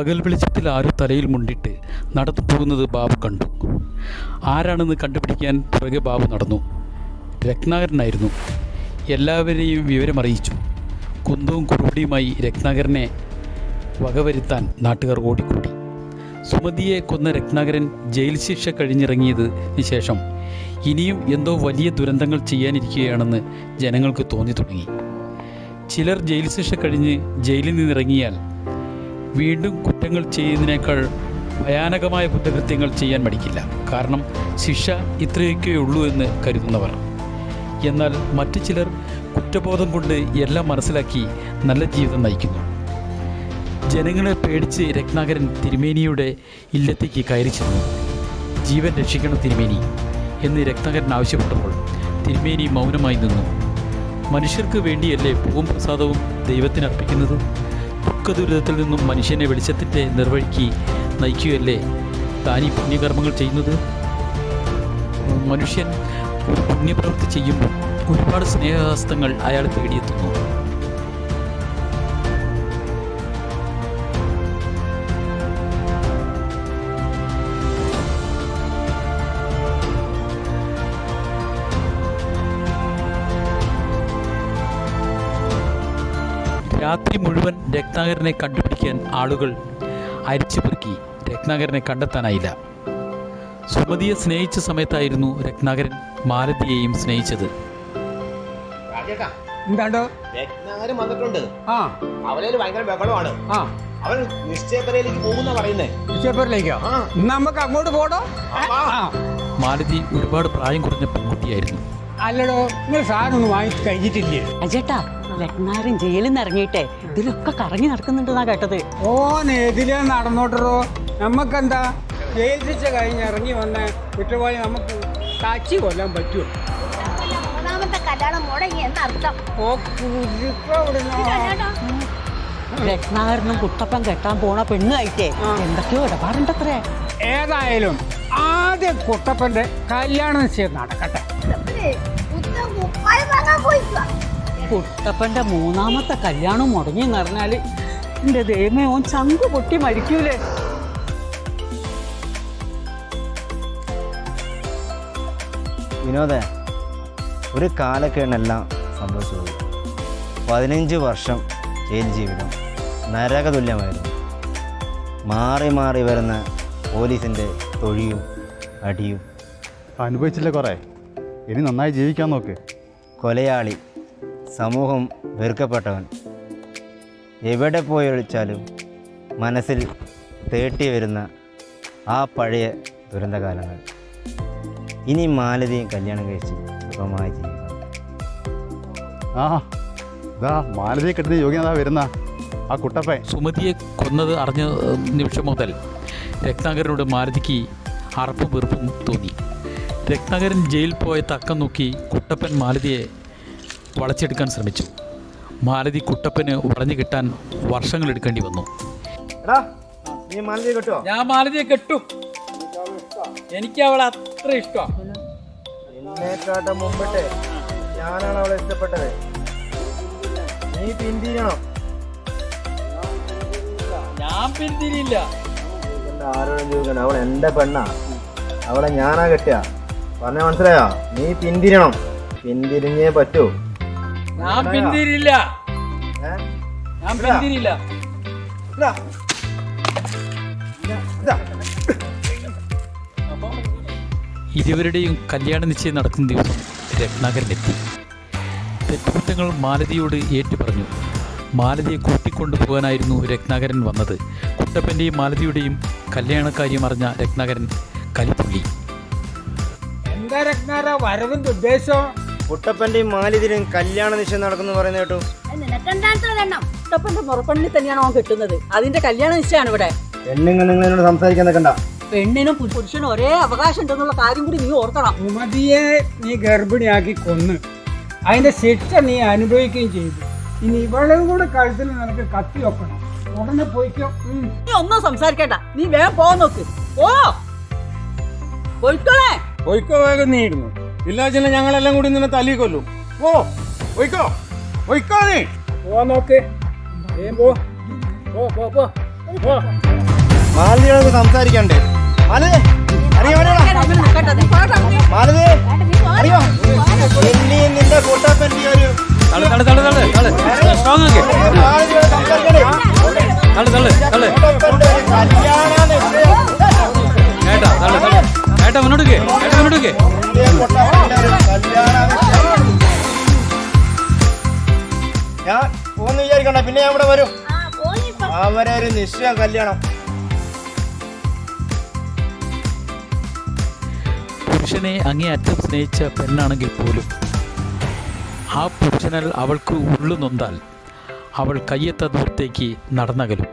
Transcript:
പകൽ വെളിച്ചത്തിൽ ആരും തലയിൽ മുണ്ടിട്ട് നടന്നു പോകുന്നത് ബാബു കണ്ടു. ആരാണെന്ന് കണ്ടുപിടിക്കാൻ പുറകെ ബാബു നടന്നു. രത്നാകരനായിരുന്നു. എല്ലാവരെയും വിവരമറിയിച്ചു കുന്തവും കുറുപടിയുമായി രത്നാകരനെ വകവരുത്താൻ നാട്ടുകാർ ഓടിക്കൂടി സുമതിയെ കൊന്ന രത്നാകരൻ ജയിൽ ശിക്ഷ കഴിഞ്ഞിറങ്ങിയതിന് ശേഷം ഇനിയും എന്തോ വലിയ ദുരന്തങ്ങൾ ചെയ്യാനിരിക്കുകയാണെന്ന് ജനങ്ങൾക്ക് തോന്നി തുടങ്ങി. ചിലർ ജയിൽ ശിക്ഷ കഴിഞ്ഞ് ജയിലിൽ നിന്നിറങ്ങിയാൽ വീണ്ടും കുറ്റങ്ങൾ ചെയ്യുന്നതിനേക്കാൾ ഭയാനകമായ കുറ്റകൃത്യങ്ങൾ ചെയ്യാൻ മടിക്കില്ല. കാരണം ശിക്ഷ ഇത്രയൊക്കെ ഉള്ളൂ എന്ന് കരുതുന്നവർ. എന്നാൽ മറ്റു ചിലർ കുറ്റബോധം കൊണ്ട് എല്ലാം മനസ്സിലാക്കി നല്ല ജീവിതം നയിക്കുന്നു. ജനങ്ങളെ പേടിച്ച് രത്നാകരൻ തിരുമേനിയുടെ ഇല്ലത്തേക്ക് കയറി ചെന്നു. ജീവൻ രക്ഷിക്കണം തിരുമേനി എന്ന് രത്നാകരൻ ആവശ്യപ്പെട്ടപ്പോൾ തിരുമേനി മൗനമായി നിന്നു. മനുഷ്യർക്ക് വേണ്ടിയല്ലേ പൂവും പ്രസാദവും ദൈവത്തിന് അർപ്പിക്കുന്നത്? ദുഃഖദുരിതത്തിൽ നിന്നും മനുഷ്യനെ വെളിച്ചത്തിന്റെ നിർവഴിക്ക് നയിക്കുകയല്ലേ? താൻ ഈ പുണ്യകർമ്മങ്ങൾ ചെയ്യുന്നത്? മനുഷ്യൻ പുണ്യപ്രവൃത്തി ചെയ്യുമ്പോൾ ഒരുപാട് സ്നേഹഹസ്തങ്ങൾ അയാൾ തേടിയെത്തുന്നു. രാത്രി മുഴുവൻ രത്നാകരനെ കണ്ടുപിടിക്കാൻ ആളുകൾ അരിച്ചു പെറുക്കി രത്നാകരനെ കണ്ടെത്താനായില്ല. സുമതിയെ സ്നേഹിച്ച സമയത്തായിരുന്നു രത്നാകരൻ മാലതിയെയും സ്നേഹിച്ചത്. രാജേട്ടാ എന്താണ്ടോ? രത്നാകരൻ വന്നിട്ടുണ്ട്. ആ. ഭയങ്കര ബഹളമാണ്. ആ. അവൻ നിശ്ചയപ്പരയിലേക്ക് പോകുന്ന പറയുന്നേ. ഉച്ചപ്പേരിലേക്കോ നമുക്ക് അങ്ങോട്ട് പോടോ? മാലതി ഒരുപാട് പ്രായം കുറഞ്ഞ പെൺകുട്ടിയായിരുന്നു. അല്ലടോ നിങ്ങൾ സാധനം ഒന്നും വാങ്ങിച്ച് കഴിഞ്ഞിട്ടില്ലേ? അജേട്ടാ രത്നാരൻ ജയിലിൽ നിന്ന് ഇറങ്ങിയിട്ടെ. ഇതിലൊക്കെ കറങ്ങി നടക്കുന്നുണ്ടെന്നാ കേട്ടത്. ഓ നേതിലെ നടന്നോട്ടോ നമുക്കെന്താ ജയിൽ ശിക്ഷ കഴിഞ്ഞ് ഇറങ്ങി വന്ന കുറ്റവാളി നമുക്ക് കാച്ചി കൊല്ലാൻ പറ്റുമോ? രത്നാകരനും കുട്ടപ്പൻ കെട്ടാൻ പോണ പെണ്ണായിട്ടേ. എന്തൊക്കെയോ ഇടപാടുണ്ടത്രേ. ഏതായാലും ആദ്യം കുട്ടപ്പന്റെ കല്യാണം ചെയ്ത് നടക്കട്ടെ. കുട്ടപ്പന്റെ മൂന്നാമത്തെ കല്യാണം മുടങ്ങി എന്ന് പറഞ്ഞാൽ എന്റെ ദൈവമേ ഓൻ ചങ്കു പൊട്ടി മരിക്കൂലേ. വിനോദ ഒരു കാലക്കേണെല്ലാം സംഭവിച്ചു പതിനഞ്ച് വർഷം ജയിൽ ജീവിതം. നരകതുല്യമായിരുന്നു. മാറി മാറി വരുന്ന പോലീസിന്റെ തൊഴിയും അടിയും. അനുഭവിച്ചില്ല കുറേ? ഇനി നന്നായി ജീവിക്കാൻ നോക്ക്. കൊലയാളി സമൂഹം വെറുക്കപ്പെട്ടവൻ. എവിടെ പോയി ഒളിച്ചാലും മനസ്സിൽ തേട്ടി വരുന്ന ആ പഴയ ദുരന്തകാലങ്ങൾ. ഇനി മാലതിയും കല്യാണം കഴിച്ച് സുഖമായി ജീവിക്കണം. ആ ഇതാ മാലതിയെ കെട്ടുന്ന യോഗ്യത വരുന്ന ആ കുട്ടപ്പൻ. സുമതിയെ കൊന്നത് അറിഞ്ഞ നിമിഷം മുതൽ രത്നാകരനോട് മാലതിക്ക് അറപ്പും വെറുപ്പും തോന്നി. രത്നാകരൻ ജയിൽ പോയ തക്കം നോക്കി കുട്ടപ്പൻ മാലതിയെ വളച്ചെടുക്കാൻ ശ്രമിച്ചു. മാലതി കുട്ടപ്പന് വളഞ്ഞു കിട്ടാൻ വർഷങ്ങൾ എടുക്കേണ്ടി വന്നു. എടാ നീ മാലതി കിട്ടുമോ ഞാൻ മാലതിയെ കെട്ടും. എനിക്ക് അവളെ അത്ര ഇഷ്ടമാണ് എന്നെക്കാട്ടും മുമ്പിട്ട് ഞാനാണ് അവളെ ഇഷ്ടപ്പെട്ടത്. നീ പിന്തിരിയണം. ഞാൻ പിന്തിരിയില്ല. ആരോടും ചോദിക്കണ്ട. അവൾ എന്റെ പെണ്ണാ. അവളെ ഞാനാ കെട്ടിയ പറഞ്ഞ മനസ്സിലായോ? നീ പിന്തിരിയണം. പിന്തിരിഞ്ഞേ പറ്റൂ. ഞാൻ പിന്തിരില്ല ഞാൻ പിന്തിരില്ല. ഇരുവരുടെയും കല്യാണ നിശ്ചയം നടക്കുന്ന ദിവസം രത്നാകരൻ എത്തി തെറ്റുകുറ്റങ്ങൾ മാലതിയോട് ഏറ്റുപറഞ്ഞു. മാലതിയെ കൂട്ടിക്കൊണ്ടു പോകാനായിരുന്നു രത്നാകരൻ വന്നത്. കുട്ടപ്പന്റെയും മാലതിയുടെയും കല്യാണക്കാര്യം അറിഞ്ഞ രത്നാകരൻ കലിപ്പുള്ളി. എന്താ രത്നാര? വരവിന്റെ ഉദ്ദേശം? കുട്ടപ്പന്റെയും മാലിതിരും കല്യാണ നിശ്ചയം നടക്കുന്നു പറയുന്ന കേട്ടു. കുട്ടപ്പന്റെ മുറപ്പെണ്ണിൽ തന്നെയാണ് അവൻ കിട്ടുന്നത്? അതിന്റെ കല്യാണ നിശ്ചയമാണ് ഇവിടെ. പെണ്ണുങ്ങൾ നിങ്ങൾ എന്നോട് സംസാരിക്കാൻ നിൽക്കണ്ട. പെണ്ണിനും പുരുഷനും ഒരേ അവകാശം ഉണ്ടെന്നുള്ള കാര്യം കൂടി നീ ഓർക്കണം. സുമതിയെ നീ ഗർഭിണിയാക്കി കൊന്ന്. അതിന്റെ ശിക്ഷ നീ അനുഭവിക്കുകയും ചെയ്തു. ഇനി ഇവളും കൂടെ കഴുത്തിൽ നിനക്ക് കത്തി വെക്കണം. ഉടനെ പോയിക്കോ. നീ ഒന്നും സംസാരിക്കണ്ട. നീ വേഗം പോ നോക്ക്. ഓ പോയിക്കോളേ. പോയിക്കോ വേഗം നീ ഇരുന്നു. ഇല്ലാച്ചില്ല ഞങ്ങളെല്ലാം കൂടി നിന്നെ തല്ലി കൊല്ലും. ഓ ഒയ്ക്കോ ഒയ്ക്കോ നീ. പോവാ നോക്ക്. പോ. പോ പോ പോ. മാലതിയോട് സംസാരിക്കണ്ടേ? മാലതി മാലതി അറിയോ എന്നെയും നിന്റെ ഒരു തള്ളു തള്ളു തള്ളു തള്ളു പോന്ന് ഇവിടെ വരും? അവരെ ഒരു നിശ്ചയം കല്യാണം. പുരുഷനെ അങ്ങേയറ്റം സ്നേഹിച്ച പെണ്ണാണെങ്കിൽ പോലും ആ പുരുഷനാൽ അവൾക്ക് ഉള്ളു നൊന്താൽ അവൾ കയ്യെത്ത ദൂരത്തേക്ക് നടന്നകലും.